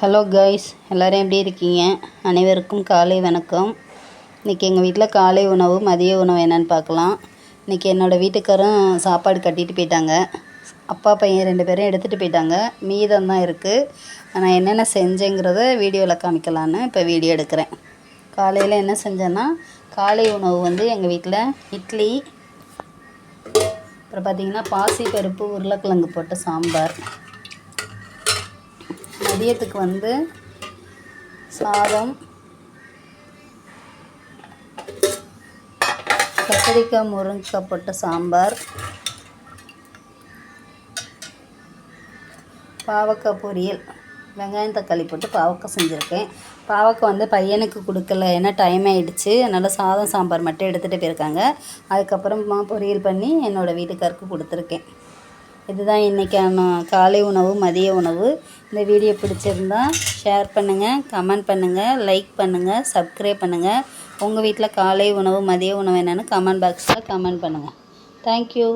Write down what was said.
Hello guys எல்லோரும் எப்படி இருக்கீங்க? அனைவருக்கும் காலை வணக்கம். இன்றைக்கி எங்கள் வீட்டில் காலை உணவு மதிய உணவு என்னென்னு பார்க்கலாம். இன்றைக்கி என்னோடய வீட்டுக்காரும் சாப்பாடு கட்டிட்டு போயிட்டாங்க. அப்பா பையன் ரெண்டு பேரும் எடுத்துகிட்டு போயிட்டாங்க. மீதம் தான் இருக்குது நான் என்னென்ன செஞ்சேங்கிறத வீடியோவில் காமிக்கலான்னு இப்போ வீடியோ எடுக்கிறேன். காலையில் என்ன செஞ்சேன்னா காலை உணவு வந்து எங்கள் வீட்டில் இட்லி அப்புறம் பார்த்திங்கன்னா பாசி பருப்பு உருளைக்கிழங்கு போட்ட சாம்பார். மதியத்துக்கு வந்து சாதம் கத்திரிக்காய் முருங்கைக்காய் போட்ட சாம்பார் பாவக்காய் பொரியல் வெங்காயம் தக்காளி போட்டு பாவக்காய் செஞ்சுருக்கேன். பாவக்காய் வந்து பையனுக்கு கொடுக்கல ஏன்னா டைம் ஆகிடுச்சு அதனால் சாதம் சாம்பார் மட்டும் எடுத்துகிட்டு போயிருக்காங்க. அதுக்கப்புறமா பொரியல் பண்ணி என்னோடய வீட்டுக்காருக்கு கொடுத்துருக்கேன். இதுதான் இன்றைக்கான காலை உணவு மதிய உணவு. இந்த வீடியோ பிடிச்சிருந்தா ஷேர் பண்ணுங்கள் கமெண்ட் பண்ணுங்கள் லைக் பண்ணுங்கள் சப்ஸ்கிரைப் பண்ணுங்கள் உங்கள் வீட்டில் காலை உணவு மதிய உணவு என்னென்னு கமெண்ட் பாக்ஸில் கமெண்ட் பண்ணுங்கள் தேங்க்யூ